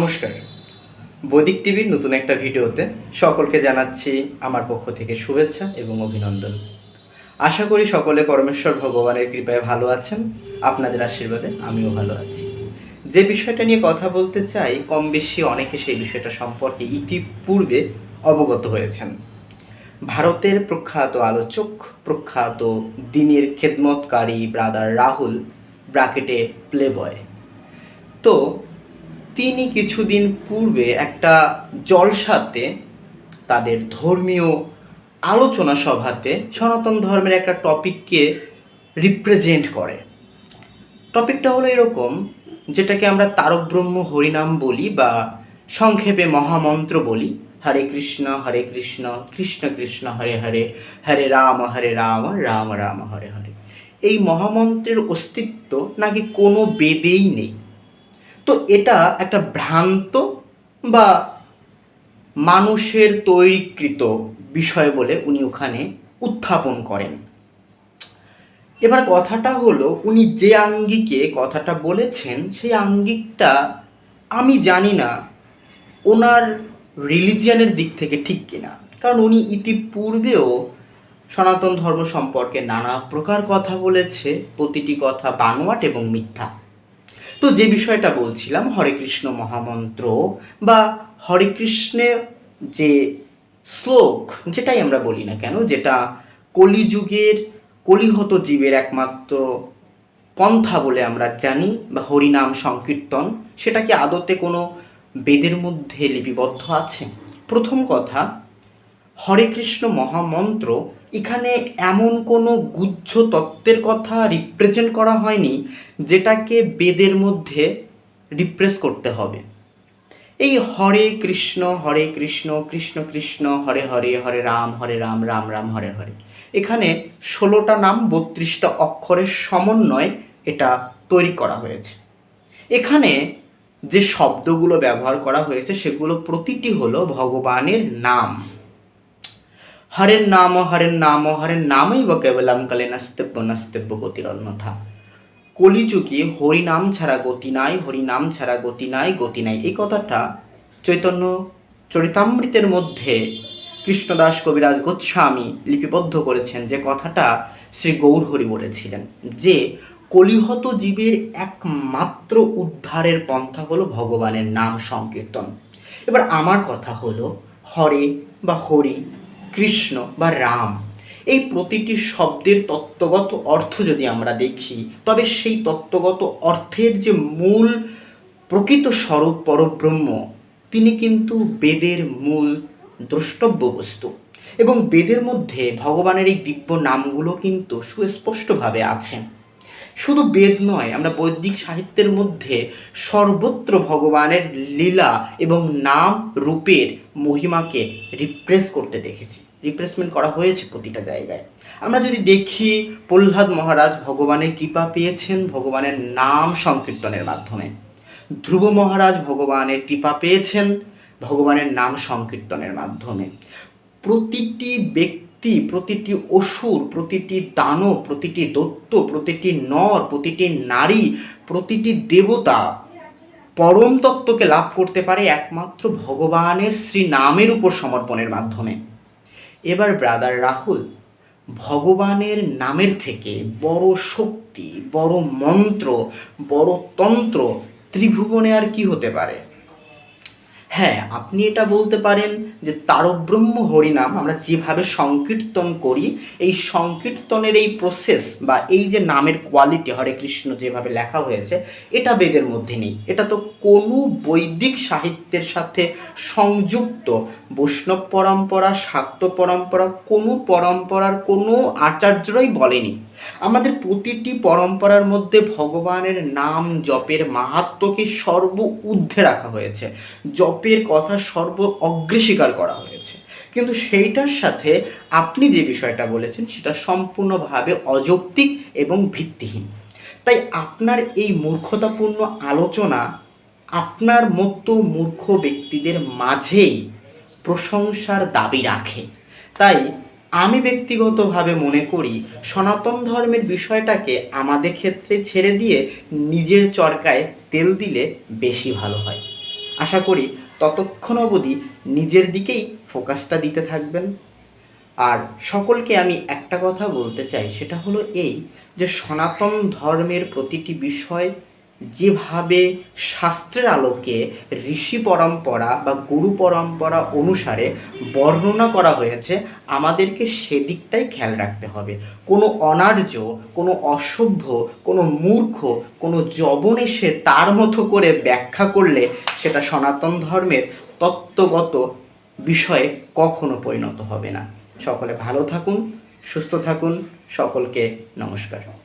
নমস্কার। বৈদিক টিভির নতুন একটা ভিডিওতে সকলকে জানাচ্ছি আমার পক্ষ থেকে শুভেচ্ছা এবং অভিনন্দন। আশা করি সকলে পরমেশ্বর ভগবানের কৃপায় ভালো আছেন, আপনাদের আশীর্বাদে আমিও ভালো আছি। যে বিষয়টা নিয়ে কথা বলতে চাই, কম বেশি অনেকে সেই বিষয়টা সম্পর্কে ইতিপূর্বে অবগত হয়েছেন। ভারতের প্রখ্যাত আলোচক, প্রখ্যাত দিনের খেদমতকারী ব্রাদার রাহুল ব্রাকেটে প্লেবয়। তো তিনি কিছুদিন পূর্বে একটা জলসাতে তাদের ধর্মীয় আলোচনা সভাতে সনাতন ধর্মের একটা টপিককে রিপ্রেজেন্ট করে। টপিকটা হলো এরকম, যেটাকে আমরা তারক ব্রহ্ম হরিনাম বলি বা সংক্ষেপে মহামন্ত্র বলি, হরে কৃষ্ণ হরে কৃষ্ণ কৃষ্ণ কৃষ্ণ, হরে হরে হরে রাম হরে রাম রাম রাম, হরে হরে। এই মহামন্ত্রের অস্তিত্ব নাকি কোনো বেদেই নেই। তো এটা একটা ভ্রান্ত বা মানুষের তৈরিকৃত বিষয় বলে উনি ওখানে উত্থাপন করেন। এবার কথাটা হলো, উনি যে আঙ্গিকে কথাটা বলেছেন, সেই আঙ্গিকটা আমি জানি না ওনার রিলিজিয়ানের দিক থেকে ঠিক কিনা। কারণ উনি ইতিপূর্বেও সনাতন ধর্ম সম্পর্কে নানা প্রকার কথা বলেছে, প্রতিটি কথা বানোয়াট এবং মিথ্যা। তো যে বিষয়টা বলছিলাম, হরে কৃষ্ণ মহামন্ত্র বা হরে কৃষ্ণের যে শ্লোক, যেটাই আমরা বলি না কেন, যেটা কলিযুগের কলিহত জীবের একমাত্র পন্থা বলে আমরা জানি বা হরিনাম সংকীর্তন সেটা কি আদতে কোনো বেদের মধ্যে লিপিবদ্ধ আছে? প্রথম কথা, হরে কৃষ্ণ মহামন্ত্র এখানে এমন কোনো গুচ্ছ তত্ত্বের কথা রিপ্রেজেন্ট করা হয়নি যেটাকে বেদের মধ্যে রিপ্রেস করতে হবে। এই হরে কৃষ্ণ হরে কৃষ্ণ কৃষ্ণ কৃষ্ণ, হরে হরে হরে রাম হরে রাম রাম রাম, হরে হরে। এখানে ষোলোটা নাম, বত্রিশটা অক্ষরের সমন্বয় এটা তৈরি করা হয়েছে। এখানে যে শব্দগুলো ব্যবহার করা হয়েছে, সেগুলো প্রতিটি হলো ভগবানের নাম। হরের নাম হরের নাম হরের নামই বা কেবলাম কালে নাস্তেব্য নাস্তেব্য গতির অন্যথা কলিযুগে হরিনাম ছাড়া গতি নাই হরিনাম ছাড়া গতি নাই গতি নাই এই কথাটা চৈতন্য চরিতামৃতের মধ্যে কৃষ্ণদাস কবিরাজ গোস্বামী লিপিবদ্ধ করেছেন যে কথাটা শ্রী গৌরহরি বলেছিলেন যে, কলিহত জীবের একমাত্র উদ্ধারের পন্থা হলো ভগবানের নাম সংকীর্তন। এবার আমার কথা হলো হরে বা হরি কৃষ্ণ বা রাম, এই প্রতিটি শব্দের তত্ত্বগত অর্থ যদি আমরা দেখি, তবে সেই তত্ত্বগত অর্থের যে মূল প্রকৃত স্বরূপ পরব্রহ্ম, তিনি কিন্তু বেদের মূল দ্রষ্টব্য বস্তু। এবং বেদের মধ্যে ভগবানের এই দিব্য নামগুলো কিন্তু সুস্পষ্টভাবে আছে। শুধু বেদ নয়, আমরা বৈদিক সাহিত্যের মধ্যে সর্বত্র ভগবানের লীলা এবং নাম রূপের মহিমাকে রিপ্রেস করতে দেখেছি। রিপ্লেসমেন্ট করা হয়েছে প্রতিটা জায়গায়। আমরা যদি দেখি, প্রহ্লাদ মহারাজ ভগবানের কৃপা পেয়েছেন, ভগবানের নাম সংকীর্তনের মাধ্যমে। ধ্রুব মহারাজ ভগবানের কৃপা পেয়েছেন, ভগবানের নাম সংকীর্তনের মাধ্যমে। প্রতিটি ব্যক্তি প্রতিটি অসুর, প্রতিটি দানব, প্রতিটি দত্ত, প্রতিটি নর, প্রতিটি নারী, প্রতিটি দেবতা পরম তত্ত্বকে লাভ করতে পারে একমাত্র ভগবানের শ্রী নামের উপর সমর্পণের মাধ্যমে। এবার ব্রাদার রাহুল, ভগবানের নামের থেকে বড় শক্তি, বড় মন্ত্র, বড় তন্ত্র, ত্রিভুবনে আর কি হতে পারে? হ্যাঁ আপনি এটা বলতে পারেন যে তারব্রহ্ম হরিনাম আমরা যেভাবে সংকীর্তন করি, এই সংকীর্তনের এই প্রসেস বা এই যে নামের কোয়ালিটি হরে কৃষ্ণ যেভাবে লেখা হয়েছে, এটা বেদের মধ্যে নেই। এটা তো কোনো বৈদিক সাহিত্যের সাথে সংযুক্ত। বৈষ্ণব পরম্পরা শাক্ত পরম্পরা, কোনো পরম্পরার কোনো আচার্যরাই বলেনি। আমাদের প্রতিটি পরম্পরার মধ্যে ভগবানের নাম, জপের মাহাত্মকে সর্ব ঊর্ধ্বে রাখা হয়েছে। জপের কথা সর্ব অগ্রস্বীকার করা হয়েছে। কিন্তু সেইটার সাথে আপনি যে বিষয়টা বলেছেন, সেটা সম্পূর্ণভাবে অযৌক্তিক এবং ভিত্তিহীন। তাই আপনার এই মূর্খতাপূর্ণ আলোচনা আপনার মতো মূর্খ ব্যক্তিদের মাঝেই প্রশংসার দাবি রাখে। তাই আমি ব্যক্তিগতভাবে মনে করি সনাতন ধর্মের বিষয়টাকে আমাদের ক্ষেত্রে ছেড়ে দিয়ে নিজের চরকায় তেল দিলে বেশি ভালো হয়। আশা করি ততক্ষণ অবধি নিজের দিকেই ফোকাসটা দিতে থাকবেন। আর সকলকে আমি একটা কথা বলতে চাই, সেটা হলো এই যে সনাতন ধর্মের প্রতিটি বিষয় যেভাবে শাস্ত্রের আলোকে ঋষি পরম্পরা বা গুরু পরম্পরা অনুসারে বর্ণনা করা হয়েছে, আমাদেরকে সেদিকটাই খেয়াল রাখতে হবে। কোনো অনার্য, কোনো অসভ্য, কোনো মূর্খ, কোনো জবন এসে তার মতো করে ব্যাখ্যা করলে সেটা সনাতন ধর্মের তত্ত্বগত বিষয়ে কখনো পরিণত হবে না। সকলে ভালো থাকুন, সুস্থ থাকুন, সকলকে নমস্কার।